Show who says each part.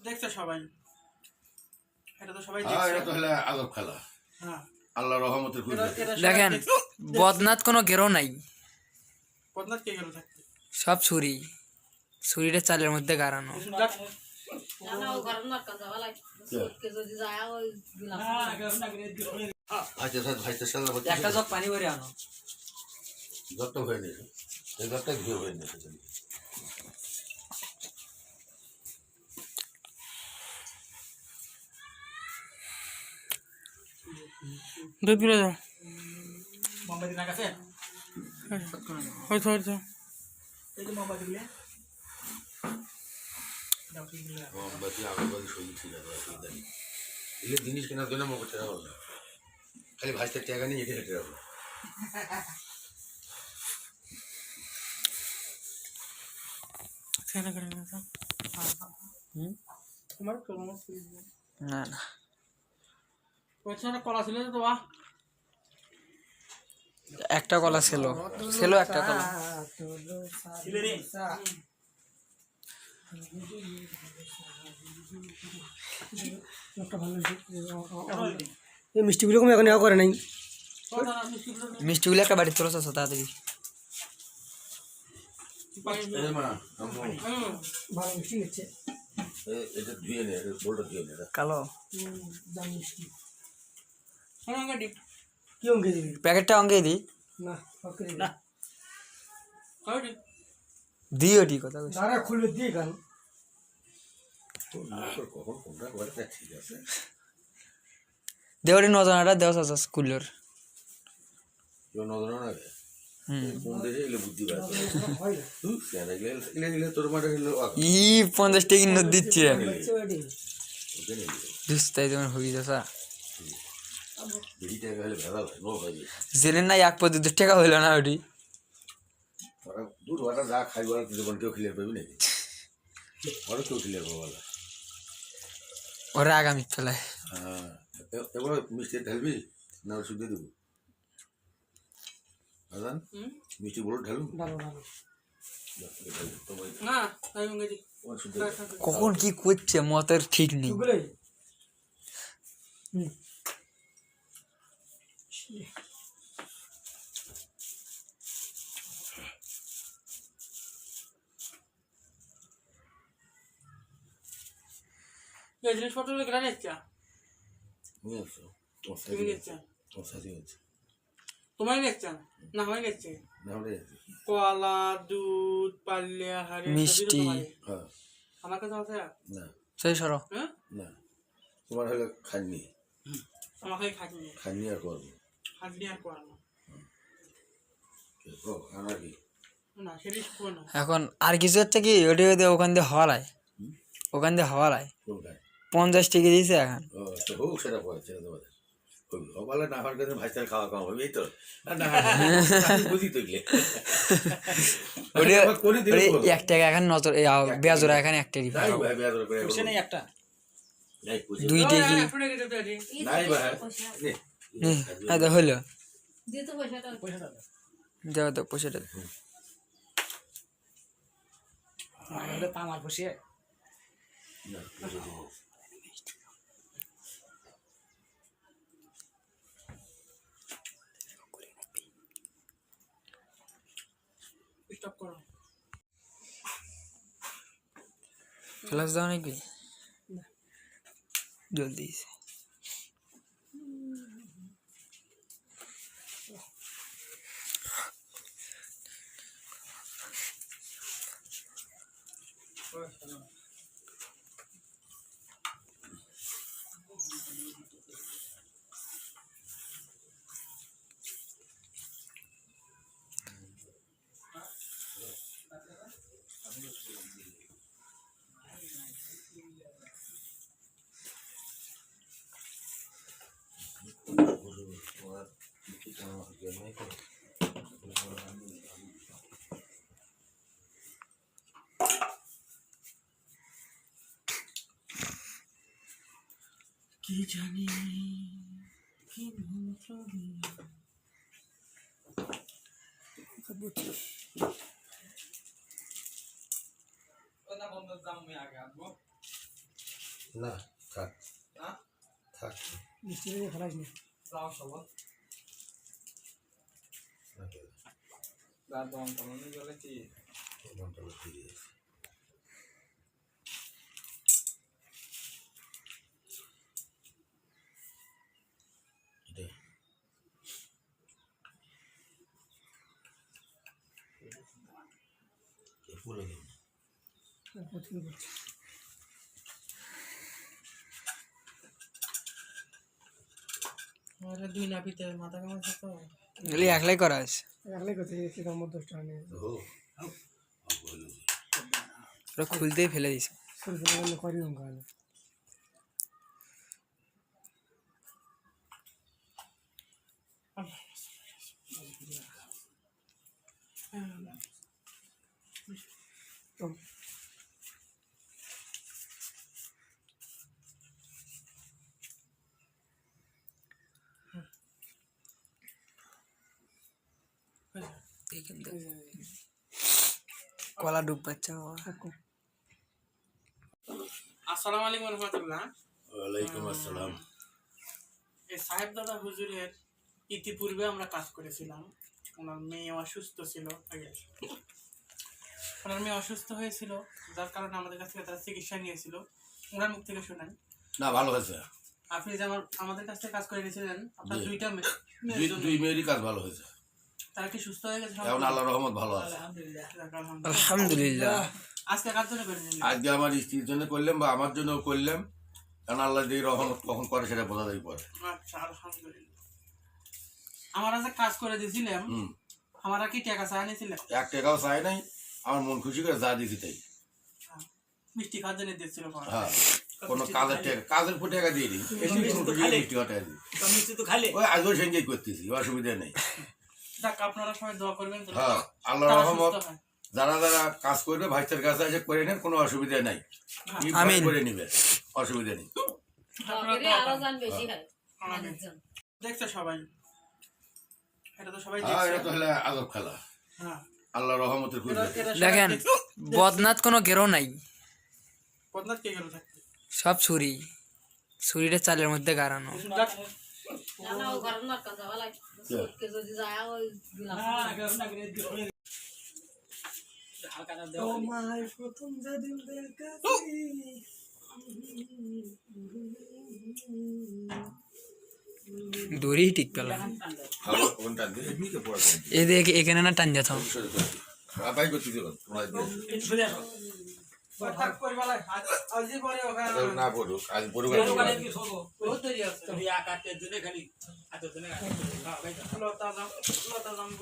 Speaker 1: দেখছে সবাই। এটা তো সবাই
Speaker 2: হ্যাঁ এটা তো হলে আদব খেলা।
Speaker 1: হ্যাঁ।
Speaker 2: আল্লাহ রহমতের খুঁজে
Speaker 3: দেখেন বদনাথ কোনো গেরো নাই।
Speaker 1: বদনাথ কে গেল থাকতে
Speaker 3: সব ছুরি। ছুরিটা চালের মধ্যে গাড়ানো। একটা জগ পানি ভরে আনো।
Speaker 2: জবটা হয়ে নিয়েছে এই ধুয়ে হয়ে নিয়েছে
Speaker 3: দাও।
Speaker 1: হয়তো হয়তো মোমবাতি গুলো। দাও
Speaker 2: আগরবাতি ঠিক আছে অসুবিধা নেই এগুলো জিনিস কেনার জন্য মোমবাতি টাকা হবে না। খালি ভাইতে টাকা নিয়ে এটা
Speaker 1: ছেলে করে না
Speaker 3: না।
Speaker 1: কলা ছিল তো বাহ
Speaker 3: একটা কলা ছিল। ছিল একটা কলা।
Speaker 4: এই মিষ্টিগুলো কোনো এখন নেওয়া করে নাই।
Speaker 3: মিষ্টিগুলো একটা বাড়ি তোলা আছে তাড়াতাড়ি। কালো।
Speaker 4: মিষ্টি। কি অঙ্কে দিবি?
Speaker 3: প্যাকেটটা অঙ্কে দিই
Speaker 4: না ওকে দিবি।
Speaker 1: না।
Speaker 3: দিই ওটি কথা।
Speaker 4: দাঁড়া খুলে দিয়ে গান।
Speaker 2: আছে
Speaker 3: দেওয়ারি নজনাটা দেওয়া আছে স্কুলের।
Speaker 2: এগুলো তোর।
Speaker 3: ই পঞ্চাশ টাকা দিচ্ছে। দুস্তাই তোমার জেনে নাই এক পদ দু টাকা হইল না ওটি।
Speaker 2: ওরা দূর ওরা যা খাই ওরা জীবন কেউ ক্লিয়ার পাবি নাকি? ওরা কেউ ক্লিয়ার পাবো না।
Speaker 3: ওরা আগামী ফেলায়।
Speaker 2: হ্যাঁ এবার মিষ্টি ঢালবি না ওষুধ দিয়ে দেবো? আজান মিষ্টি বলো ঢালু
Speaker 4: ভালো ভালো।
Speaker 2: তোমার
Speaker 1: না তাই ইংরেজি
Speaker 2: তোমার শুদ্ধ দিয়ে দাও।
Speaker 3: কখন কি করছে মতের ঠিক নেই।
Speaker 1: এই জিনিসপত্র কেনা নিচ্ছে
Speaker 2: তোমার
Speaker 1: নিচ্ছে
Speaker 2: তোমার সাথে হচ্ছে
Speaker 1: তোমার নিচ্ছে না হয় নিচ্ছে কলা দুধ পাল্লিয়া হাড়ি
Speaker 3: মিষ্টি।
Speaker 2: হ্যাঁ।
Speaker 1: আমার কাছে আছে
Speaker 2: না।
Speaker 3: সেই সরো।
Speaker 1: হ্যাঁ?
Speaker 2: না। তোমার হলে খাননি
Speaker 1: আমাকে খাটনি
Speaker 2: খাননি আর করব।
Speaker 1: খাটনি আর করানো
Speaker 2: ও আমার কি?
Speaker 1: না সেটি শুকো না
Speaker 3: এখন আর কিছু হচ্ছে কি ওটি ওখান দিয়ে হওয়ালায় ওখান দিয়ে
Speaker 2: কোনটায়
Speaker 3: পঞ্চাশ টাকা দিয়েছে এখন।
Speaker 2: ও তো হোক সেটা পরে ছেড়ে দেবো সকালে না হওয়ার কাছে ভাইস্তার খাওয়া হবে এই তো। বুঝি বলো।
Speaker 3: এক টাকা এখন নজর বেজোরা এখন এক টাকা
Speaker 2: নাই ভাই বেয়াদ করে এখন
Speaker 1: সে নেই একটা
Speaker 3: দুই টাকা।
Speaker 1: দাও
Speaker 3: দেওয়া তো পয়সাটা
Speaker 2: না, পুষি দিবো।
Speaker 1: স্টপ করো
Speaker 3: ক্লাস দাও নাকি জলদি
Speaker 2: তোমার কি কাম আছে, নাই করো।
Speaker 1: কি জানি কি মন্ত্র না আমি আগে আসব।
Speaker 2: না থাক? থাক।
Speaker 4: মিষ্টি দিয়ে ফেলাইস না।
Speaker 1: যাও সব দম কমানো গেলে কি
Speaker 2: ঘণ্টা লোক ফিরে এসে। এটাই। এ পুরো দিন।
Speaker 4: প্রথম
Speaker 1: দুই নাপিতে মাথা কামাচ্ছে তো?
Speaker 3: এগুলি একলাই করা আছে
Speaker 4: একলাই করতে গেছি আমার দশ টাকা নিয়ে
Speaker 2: ও, আউ, বলল যে,
Speaker 3: ওরা খুলতেই ফেলে দিছে
Speaker 4: ছোটো করি অঙ্ক হলো তো
Speaker 3: কলা ডুব পাচ্ছে বাবা।
Speaker 1: আসসালামু আলাইকুম রহমতুল্লাহ।
Speaker 2: ওয়ালাইকুম আসসালাম।
Speaker 1: এই সাহেব দাদা হুজুরের ইতিপূর্বে আমরা কাজ করেছিলাম। ওনার মেয়ে অসুস্থ ছিল আগে। ওনার মেয়ে অসুস্থ হয়েছিল যার কারণে আমাদের কাছ থেকে তারা চিকিৎসা নিয়েছিল। ওনার মুখ থেকে শোনেন।
Speaker 2: না ভালো হয়েছে।
Speaker 1: আপনি যে আমার আমাদের কাছ থেকে কাজ করে নিয়েছিলেন আপনার দুইটা মেয়ে
Speaker 2: দুই মেয়েরই কাজ ভালো হয়েছে।
Speaker 1: তারা কি সুস্থ হয়ে গেছে?
Speaker 2: এখন আল্লাহ রহমত ভালো আছে।
Speaker 1: আলহামদুলিল্লাহ।
Speaker 3: আলহামদুলিল্লাহ।
Speaker 1: আজকে কার জন্য করে নিলেন
Speaker 2: আজকে আমার স্ত্রীর জন্য করলাম বা আমার জন্য করলাম। কারণ আল্লাহ দিয়ে রহমত কখন করে সেটা বোঝা যায় পরে।
Speaker 1: আচ্ছা আলহামদুলিল্লাহ। আমার যে কাজ করে দিয়েছিলাম। আমার কি টাকা চাই নিয়েছিলেন?
Speaker 2: এক টাকাও চাই নাই আমার মন খুশি করে যা দিছি তাই।
Speaker 1: মিষ্টি খাওয়ার জন্য দিয়েছিল
Speaker 2: হ্যাঁ কোনো কাজের টাকা কাজের ফুটে টাকা দিয়ে দিই। এমনি কোনো টাকা মিষ্টি টাকা দিই। ওই আজও সঙ্গেই করতেছি অসুবিধা নেই।
Speaker 1: যাক আপনারা সবাই দোয়া করবেন
Speaker 2: হ্যাঁ আল্লাহ রহমত যারা যারা কাজ করবে ভাইসের কাছে এসে করে নেন কোনো অসুবিধা নাই।
Speaker 3: আমিন।
Speaker 2: করে নিবে অসুবিধা নেই।
Speaker 1: আপনারা
Speaker 5: তবে
Speaker 1: দোয়া
Speaker 5: আরও
Speaker 1: করবেন।
Speaker 5: যান বেশি হয়।
Speaker 1: আমিন।
Speaker 5: মানুষজন
Speaker 1: দেখছে সবাই। এটা তো সবাই
Speaker 2: হ্যাঁ
Speaker 1: দেখছে।
Speaker 2: এটা তো হলে আজব খেলা।
Speaker 1: হ্যাঁ।
Speaker 2: আল্লাহ রহমতের
Speaker 3: দেখেন বদনাথ কোনো গেরো নাই।
Speaker 1: বদনাথ কে
Speaker 3: সব ছুরি। ছুরিটা চালের মধ্যে গাড়ানো।
Speaker 5: দিলাম
Speaker 4: তোমার প্রথম যেদিন দেখা
Speaker 3: দড়ি ঠিক পেলাম। দেখ এখানে না টান যেত
Speaker 2: না পড়ুক আজ পড়ুক আর